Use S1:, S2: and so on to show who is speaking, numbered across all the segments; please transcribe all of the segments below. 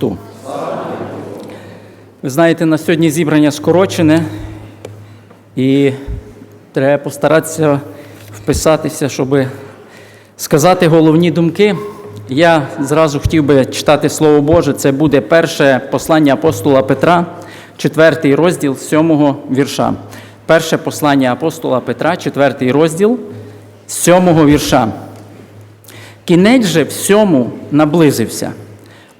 S1: Христу. Ви знаєте, на сьогодні зібрання скорочене, і треба постаратися вписатися, щоб сказати головні думки. Я зразу хотів би читати Слово Боже. Це буде перше послання апостола Петра, четвертий розділ сьомого вірша. Перше послання апостола Петра, четвертий розділ сьомого вірша. Кінець же всьому наблизився.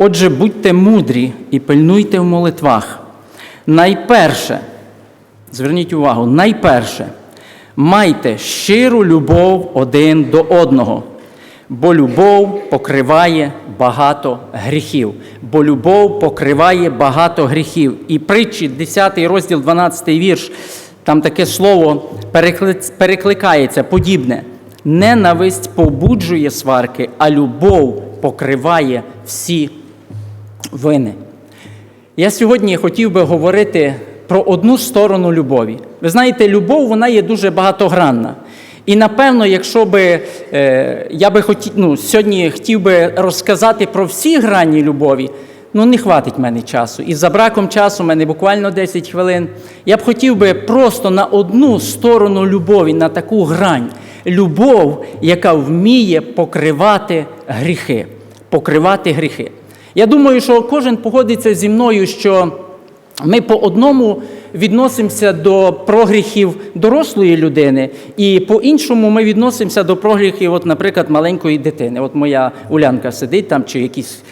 S1: Отже, будьте мудрі і пильнуйте в молитвах. Найперше, зверніть увагу, найперше, майте щиру любов один до одного, бо любов покриває багато гріхів. Бо любов покриває багато гріхів. І притчі, 10 розділ, 12 вірш, там таке слово перекликається подібне. Ненависть побуджує сварки, а любов покриває всі вини. Я сьогодні хотів би говорити про одну сторону любові. Ви знаєте, любов вона є дуже багатогранна. І напевно, якщо би е, я би хотів, ну, сьогодні хотів би розказати про всі грані любові, ну не хватить мене часу. І за браком часу, в мене буквально 10 хвилин. Я б хотів би просто на одну сторону любові, на таку грань. Любов, яка вміє покривати гріхи. Покривати гріхи. Я думаю, що кожен погодиться зі мною, що ми по одному відносимося до прогріхів дорослої людини, і по-іншому ми відносимося до прогріхів, от, наприклад, маленької дитини. От моя Улянка сидить там, чи якісь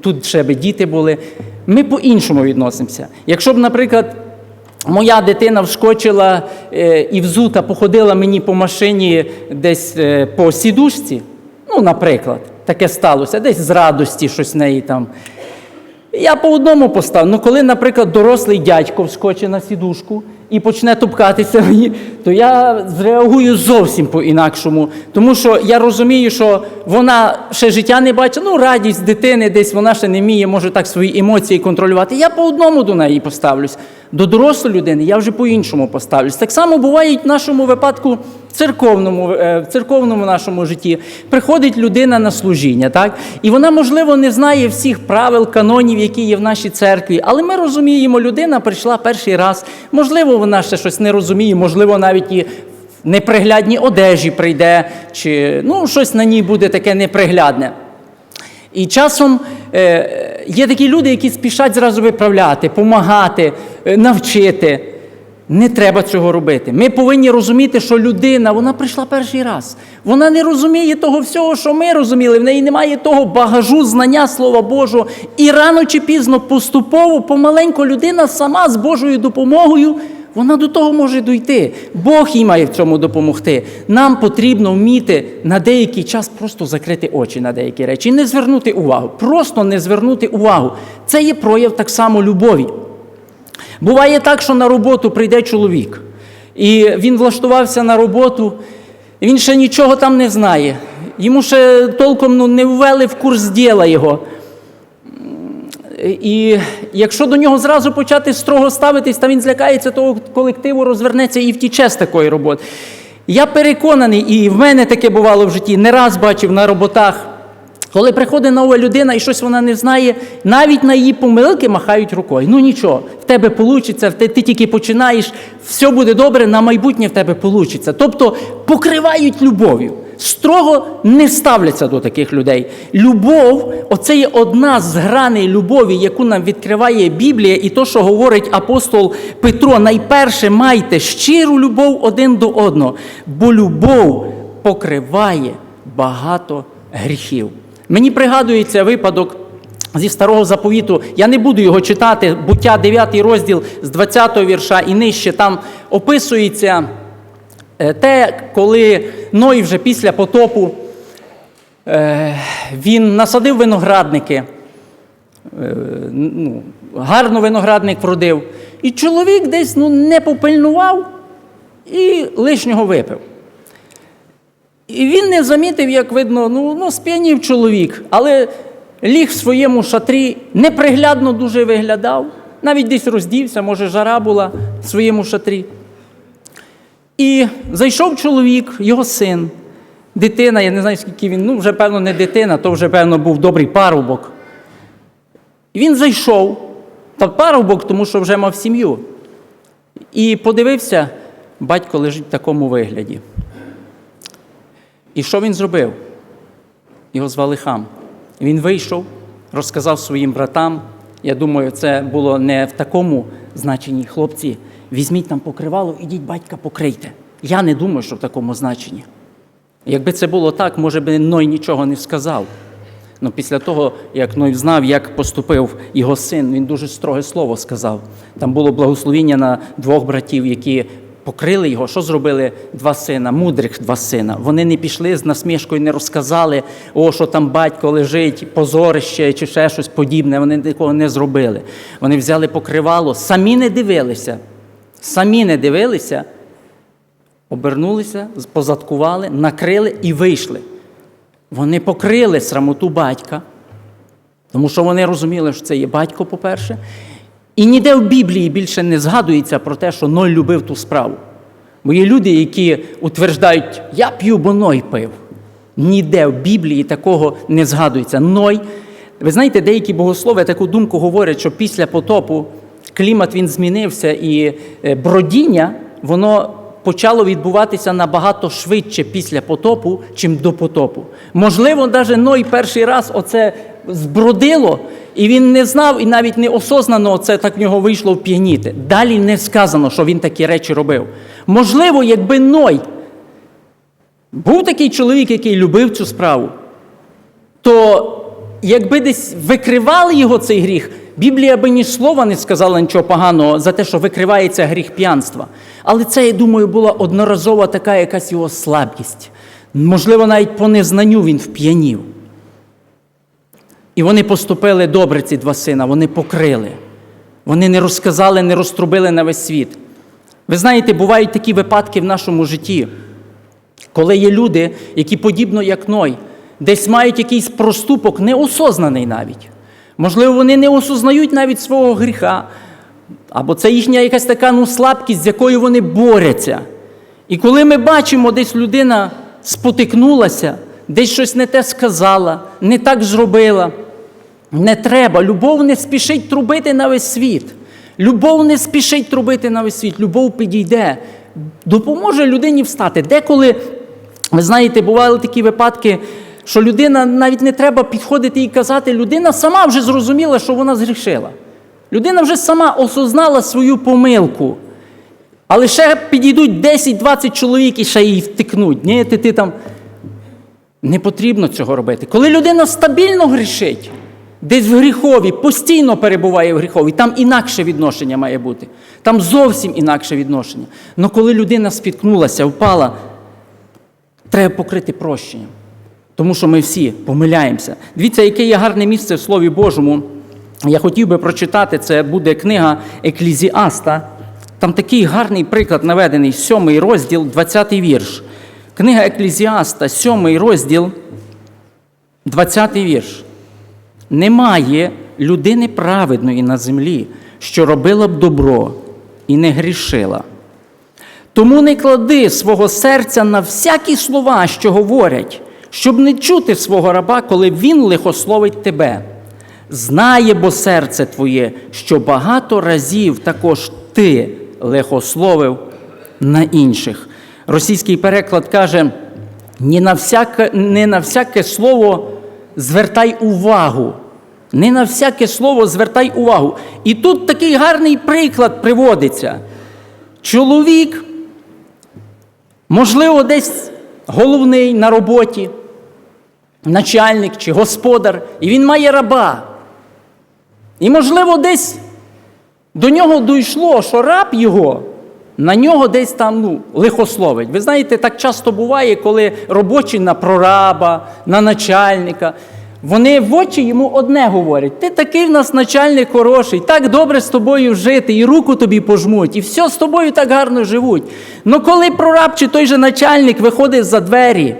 S1: тут ще би діти були. Ми по-іншому відносимося. Якщо б, наприклад, Моя дитина вскочила е, і взута походила мені по машині десь е, по сідушці. Ну, наприклад, таке сталося, десь з радості щось в неї там. Я по одному поставив. Ну, коли, наприклад, дорослий дядько вскочить на сідушку і почне тупкатися то я зреагую зовсім по-інакшому. Тому що я розумію, що вона ще життя не бачить, ну, радість дитини десь вона ще не вміє, може так свої емоції контролювати. Я по одному до неї поставлюсь. До дорослої людини я вже по-іншому поставлюсь. Так само буває і в нашому випадку церковному, е, в церковному нашому житті. Приходить людина на служіння, так? І вона, можливо, не знає всіх правил, канонів, які є в нашій церкві. Але ми розуміємо, людина прийшла перший раз. Можливо, вона ще щось не розуміє, можливо, навіть і в неприглядній одежі прийде, чи ну, щось на ній буде таке неприглядне. І часом е, є такі люди, які спішать зразу виправляти, допомагати, навчити. Не треба цього робити. Ми повинні розуміти, що людина вона прийшла перший раз. Вона не розуміє того всього, що ми розуміли. В неї немає того багажу, знання Слова Божого. І рано чи пізно, поступово, помаленьку людина сама з Божою допомогою. Вона до того може дійти. Бог їй має в цьому допомогти. Нам потрібно вміти на деякий час просто закрити очі на деякі речі і не звернути увагу. Просто не звернути увагу. Це є прояв так само любові. Буває так, що на роботу прийде чоловік, і він влаштувався на роботу, і він ще нічого там не знає. Йому ще толком ну, не ввели в курс діла його. І якщо до нього зразу почати строго ставитись, то він злякається того колективу, розвернеться і втіче з такої роботи. Я переконаний, і в мене таке бувало в житті, не раз бачив на роботах. Коли приходить нова людина і щось вона не знає, навіть на її помилки махають рукою. Ну нічого, в тебе вийде, ти, ти тільки починаєш, все буде добре, на майбутнє в тебе вийде. Тобто покривають любов'ю. Строго не ставляться до таких людей. Любов оце є одна з граней любові, яку нам відкриває Біблія, і то, що говорить апостол Петро, найперше майте щиру любов один до одного, бо любов покриває багато гріхів. Мені пригадується випадок зі старого заповіту. Я не буду його читати, буття 9 розділ з 20 вірша і нижче. Там описується е, те, коли Ной вже після потопу е, він насадив виноградники. Е, ну, гарно виноградник вродив. І чоловік десь ну, не попильнував і лишнього випив. І він не замітив, як видно, ну, ну сп'янів чоловік, але ліг в своєму шатрі, неприглядно дуже виглядав, навіть десь роздівся, може, жара була в своєму шатрі. І зайшов чоловік, його син, дитина, я не знаю, скільки він, ну, вже, певно, не дитина, то вже, певно, був добрий парубок. Він зайшов, та парубок, тому що вже мав сім'ю. І подивився, батько лежить в такому вигляді. І що він зробив? Його звали хам. Він вийшов, розказав своїм братам. Я думаю, це було не в такому значенні. Хлопці, візьміть там покривало, ідіть батька покрийте. Я не думаю, що в такому значенні. Якби це було так, може би Ной нічого не сказав. Ну, після того, як Ной знав, як поступив його син, він дуже строге слово сказав. Там було благословіння на двох братів, які покрили його. Що зробили два сина, мудрих два сина? Вони не пішли з насмішкою, не розказали, о, що там батько лежить, позорище чи ще щось подібне. Вони такого не зробили. Вони взяли покривало, самі не дивилися. Самі не дивилися, обернулися, позадкували, накрили і вийшли. Вони покрили срамоту батька, тому що вони розуміли, що це є батько, по-перше. І ніде в Біблії більше не згадується про те, що Ной любив ту справу. Бо є люди, які утверждають, я п'ю, бо Ной пив. Ніде в Біблії такого не згадується. Ной. Ви знаєте, деякі богослови таку думку говорять, що після потопу клімат він змінився, і е, бродіння, воно почало відбуватися набагато швидше після потопу, чим до потопу. Можливо, навіть Ной перший раз оце збродило, і він не знав, і навіть неосознано це так в нього вийшло вп'яніти. Далі не сказано, що він такі речі робив. Можливо, якби Ной був такий чоловік, який любив цю справу, то якби десь викривали його цей гріх, Біблія би ні слова не сказала нічого поганого за те, що викривається гріх п'янства. Але це, я думаю, була одноразова така якась його слабкість. Можливо, навіть по незнанню він вп'янів. І вони поступили добре, ці два сина, вони покрили. Вони не розказали, не розтрубили на весь світ. Ви знаєте, бувають такі випадки в нашому житті, коли є люди, які подібно як Ной, десь мають якийсь проступок, неосознаний навіть. Можливо, вони не осознають навіть свого гріха, або це їхня якась така ну, слабкість, з якою вони борються. І коли ми бачимо, десь людина спотикнулася, десь щось не те сказала, не так зробила, не треба. Любов не спішить трубити на весь світ. Любов не спішить трубити на весь світ. Любов підійде, допоможе людині встати. Деколи, ви знаєте, бували такі випадки, що людина навіть не треба підходити і казати, людина сама вже зрозуміла, що вона згрішила. Людина вже сама осознала свою помилку. Але ще підійдуть 10-20 чоловік і ще її втикнуть. Ні, ти, ти там. Не потрібно цього робити. Коли людина стабільно грішить, десь в гріхові, постійно перебуває в гріхові, там інакше відношення має бути. Там зовсім інакше відношення. Але коли людина спіткнулася, впала, треба покрити прощенням. Тому що ми всі помиляємося. Дивіться, яке є гарне місце в Слові Божому. Я хотів би прочитати, це буде книга Еклізіаста. Там такий гарний приклад наведений, сьомий розділ, 20 вірш. Книга Еклізіаста, сьомий розділ, 20 вірш. Немає людини праведної на землі, що робила б добро і не грішила. Тому не клади свого серця на всякі слова, що говорять, щоб не чути свого раба, коли він лихословить тебе. Знає бо серце твоє, що багато разів також ти лихословив на інших. Російський переклад каже: не на всяке, не на всяке слово звертай увагу. Не на всяке слово звертай увагу. І тут такий гарний приклад приводиться. Чоловік, можливо, десь головний на роботі, начальник чи господар, і він має раба. І, можливо, десь до нього дійшло, що раб його на нього десь там ну, лихословить. Ви знаєте, так часто буває, коли робочі на прораба, на начальника. Вони в очі йому одне говорять: ти такий в нас начальник хороший, так добре з тобою жити, і руку тобі пожмуть, і все з тобою так гарно живуть. Ну коли прораб чи той же начальник виходить за двері,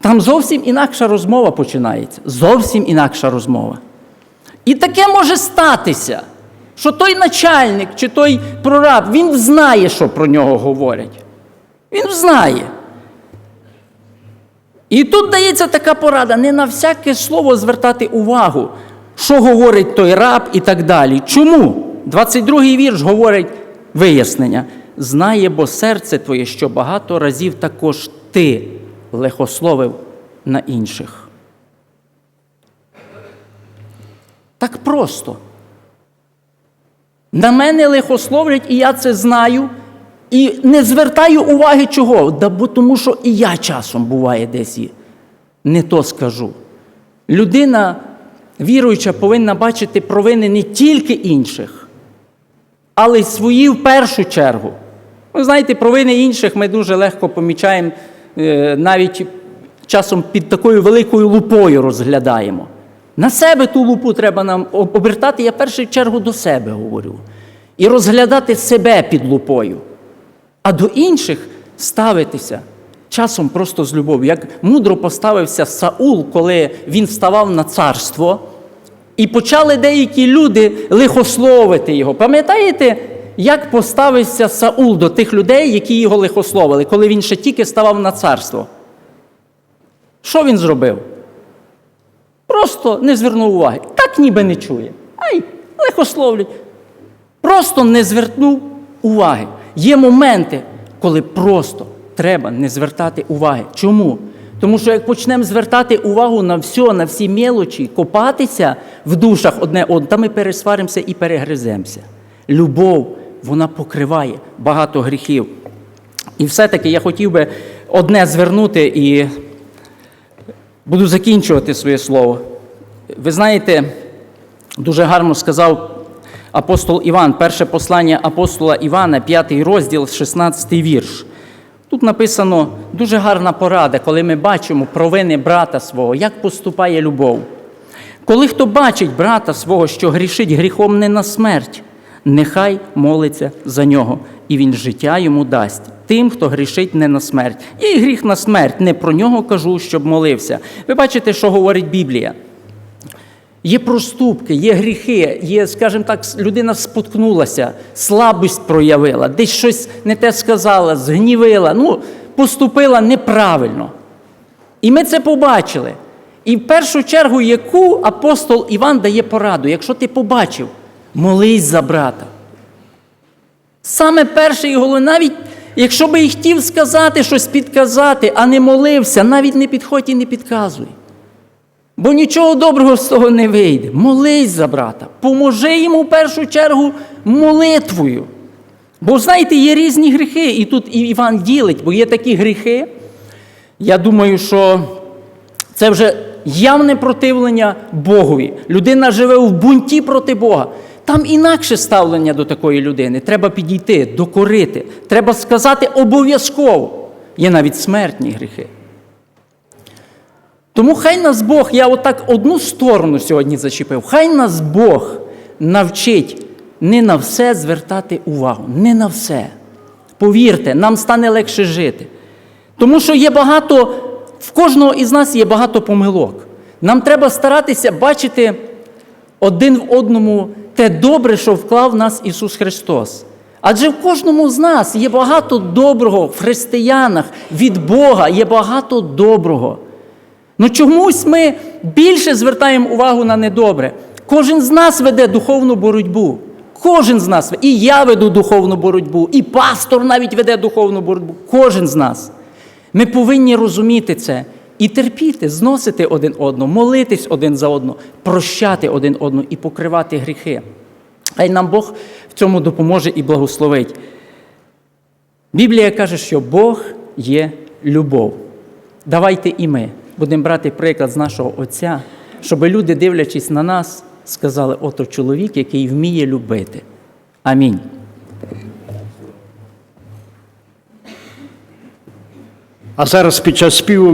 S1: там зовсім інакша розмова починається. Зовсім інакша розмова. І таке може статися, що той начальник чи той прораб, він знає, що про нього говорять. Він знає. І тут дається така порада: не на всяке слово звертати увагу. що говорить той раб і так далі. Чому? 22-й вірш говорить вияснення. Знає, бо серце твоє, що багато разів також ти лихословив на інших. Так просто. На мене лихословлять, і я це знаю. І не звертаю уваги чого. Да бо тому що і я часом буває десь не то скажу. Людина віруюча повинна бачити провини не тільки інших, але й свої в першу чергу. Ви знаєте, провини інших ми дуже легко помічаємо, е, навіть часом під такою великою лупою розглядаємо. На себе ту лупу треба нам обертати, я в першу чергу до себе говорю. І розглядати себе під лупою. А до інших ставитися часом просто з любов'ю. Як мудро поставився Саул, коли він ставав на царство, і почали деякі люди лихословити його. Пам'ятаєте, як поставився Саул до тих людей, які його лихословили, коли він ще тільки ставав на царство? Що він зробив? Просто не звернув уваги. Так ніби не чує. Ай, лихословлять. Просто не звернув уваги. Є моменти, коли просто треба не звертати уваги. Чому? Тому що як почнемо звертати увагу на все, на всі мелочі, копатися в душах одне одне, то ми пересваримося і перегриземося. Любов, вона покриває багато гріхів. І все-таки я хотів би одне звернути і буду закінчувати своє слово. Ви знаєте, дуже гарно сказав апостол Іван, перше послання апостола Івана, 5 розділ, 16 вірш. Тут написано дуже гарна порада, коли ми бачимо провини брата свого, як поступає любов. Коли хто бачить брата свого, що грішить гріхом не на смерть, нехай молиться за нього, і він життя йому дасть. Тим, хто грішить не на смерть. І гріх на смерть, не про нього кажу, щоб молився. Ви бачите, що говорить Біблія. Є проступки, є гріхи, є, скажімо так, людина споткнулася, слабість проявила, десь щось не те сказала, згнівила, ну, поступила неправильно. І ми це побачили. І в першу чергу, яку апостол Іван дає пораду, якщо ти побачив, молись за брата. Саме перше і головне, навіть якщо би і хотів сказати щось підказати, а не молився, навіть не підходь і не підказуй. Бо нічого доброго з того не вийде. Молись за брата. Поможи йому в першу чергу молитвою. Бо знаєте, є різні гріхи, і тут і Іван ділить, бо є такі гріхи. Я думаю, що це вже явне противлення Богові. Людина живе в бунті проти Бога. Там інакше ставлення до такої людини. Треба підійти, докорити. Треба сказати обов'язково. Є навіть смертні гріхи. Тому хай нас Бог, я отак одну сторону сьогодні зачепив, хай нас Бог навчить не на все звертати увагу, не на все. Повірте, нам стане легше жити. Тому що є багато, в кожного із нас є багато помилок. Нам треба старатися бачити один в одному те добре, що вклав в нас Ісус Христос. Адже в кожному з нас є багато доброго в християнах від Бога, є багато доброго. Ну чомусь ми більше звертаємо увагу на недобре. Кожен з нас веде духовну боротьбу. Кожен з нас, і я веду духовну боротьбу, і пастор навіть веде духовну боротьбу. Кожен з нас. Ми повинні розуміти це і терпіти, зносити один одного, молитись один за одного, прощати один одного і покривати гріхи. Хай нам Бог в цьому допоможе і благословить. Біблія каже, що Бог є любов. Давайте і ми будемо брати приклад з нашого Отця, щоб люди, дивлячись на нас, сказали, ото чоловік, який вміє любити. Амінь.
S2: А зараз під час співу